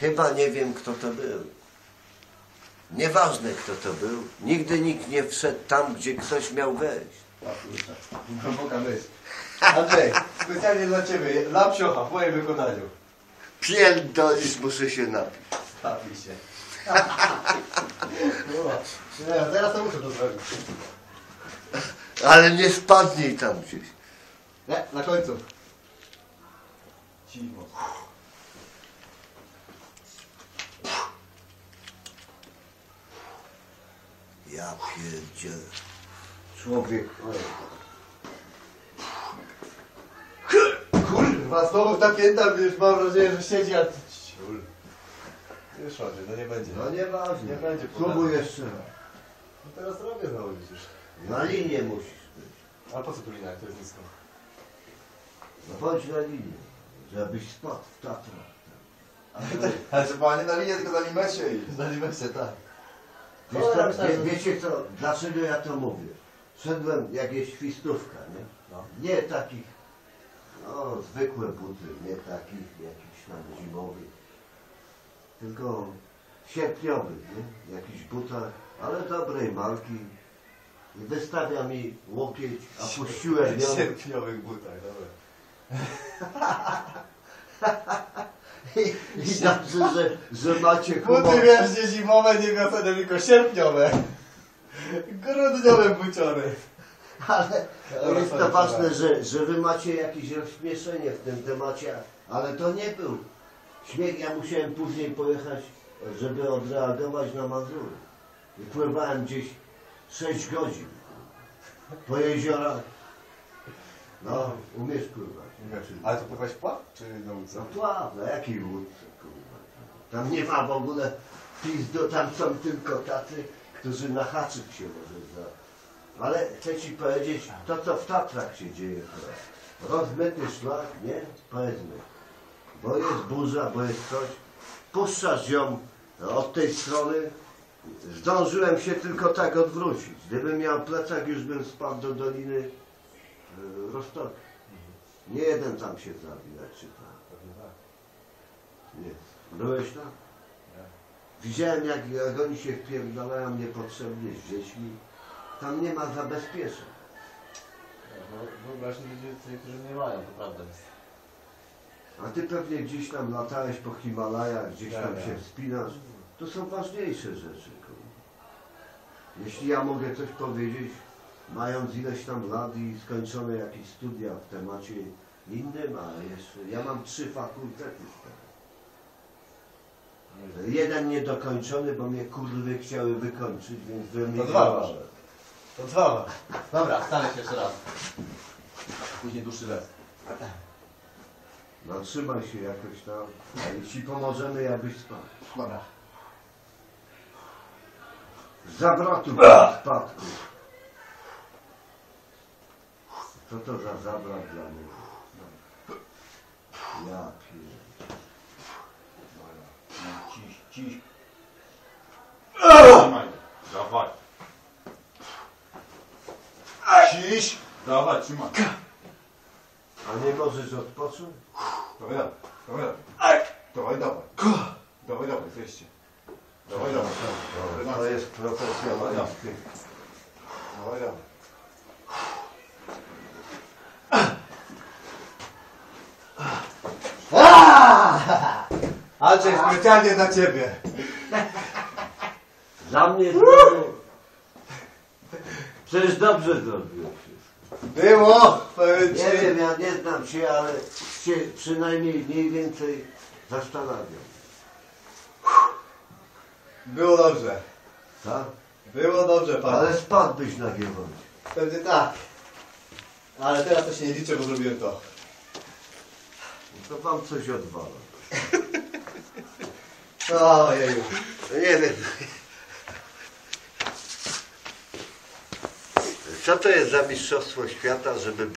Chyba nie wiem, kto to był. Nieważne, kto to był. Nigdy nikt nie wszedł tam, gdzie ktoś miał wejść. Głęboka myśl. Andrzej, specjalnie dla Ciebie, dla psiocha, w moim wykonaniu. Pierdolisz, muszę się napić. Napij się. Kurwa, Nie, teraz to muszę to zrobić. Ale nie spadnij tam gdzieś. Nie, na końcu. Cicho. Ja pierdzielę. Człowiek. Kurwa, znowu ta pięta, już mam wrażenie, że siedzi, a... Ciul. Już ładnie, no nie będzie. No nieważne. Nie będzie Spróbuj jeszcze raz. No teraz robię znowu widzisz. Na linię musisz być. Ale po co tu lina, jak to jest nisko? No bądź na linię. Żebyś spadł w Tatrach. Ale chyba nie na linię, tylko na limecie i... Na limecie, tak. Wiesz co, wie, wiecie co, dlaczego ja to mówię? Szedłem jakieś świstówka, nie? No. Nie takich, no zwykłe buty, nie takich jakichś tam zimowych, tylko sierpniowych, nie? Jakichś butach, ale dobrej marki. I wystawia mi łokieć, a puściłem W ją sierpniowych butach, dobra. dobrze, że, że macie Buty humor. wiesz, nie zimowe, nie wiosenne, tylko sierpniowe. Grudniowe buciory. Ale Dobra, jest sorry, to ważne, sorry. że, że wy macie jakieś rozśmieszenie w tym temacie, ale to nie był śmiech. Ja musiałem później pojechać, żeby odreagować na Mazury. I pływałem gdzieś 6 godzin po jeziorach. No, umiesz pływać. Ale to pływać pław, czy na łódce? No pław, na jakiej łódce, kurwa. Tam nie ma w ogóle pizdu, tam są tylko tacy, którzy na haczyk się może za... Ale chcę ci powiedzieć, to co w Tatrach się dzieje teraz. Rozmyty szlak, nie? Powiedzmy. Bo jest burza, bo jest coś. Puszczasz ją od tej strony. Zdążyłem się tylko tak odwrócić. Gdybym miał plecak, już bym spadł do Doliny y, Rostoki. Nie jeden tam się zabił, jak czytałem. Tak. Nie. Byłeś tam? Widziałem jak, jak oni się wpierdalają niepotrzebnie z dziećmi. Tam nie ma zabezpieczeń. No, wyobraź ludzie, którzy nie mają, to prawda jest. A ty pewnie gdzieś tam latałeś po Himalajach, gdzieś tam się wspinasz. To są ważniejsze rzeczy. Jeśli ja mogę coś powiedzieć, mając ileś tam lat i skończone jakieś studia w temacie innym, a jeszcze ja mam trzy fakultety z tego. Jeden niedokończony, bo mnie kurwy chciały wykończyć, więc bym To nie dwa masz. To dwa. Dobra, stanę się jeszcze raz. Później dłuższy raz. No trzymaj się jakoś tam, a ci pomożemy, jakbyś spadł. Dobra. Zawrotu spadku. Co to za zawrot dla mnie? Ja pierdolę. Ciś, ciś. Trzymaj. Dawaj. Ciś! Dawaj, trzymaj. A nie możesz odpocząć? Dawaj, dawaj. Dawaj, dawaj. Dawaj, dawaj. Dawaj, dawaj. Dawaj, dawaj. To jest profesjonalizm. Dawaj, dawaj. Andrzej, specjalnie dla Ciebie. Dla mnie znowu... Przecież dobrze zrobiłeś. Było! Powiem Nie Ci. wiem, ja nie znam się, ale się przynajmniej mniej więcej zastanawiam. Było dobrze. Tak? Było dobrze, Pan. Ale spadłbyś na giewoncie. Pewnie tak. Ale teraz to się nie liczę, bo zrobiłem to. To wam coś odwala. Ojeju. Nie wiem. Co to jest za mistrzostwo świata, żeby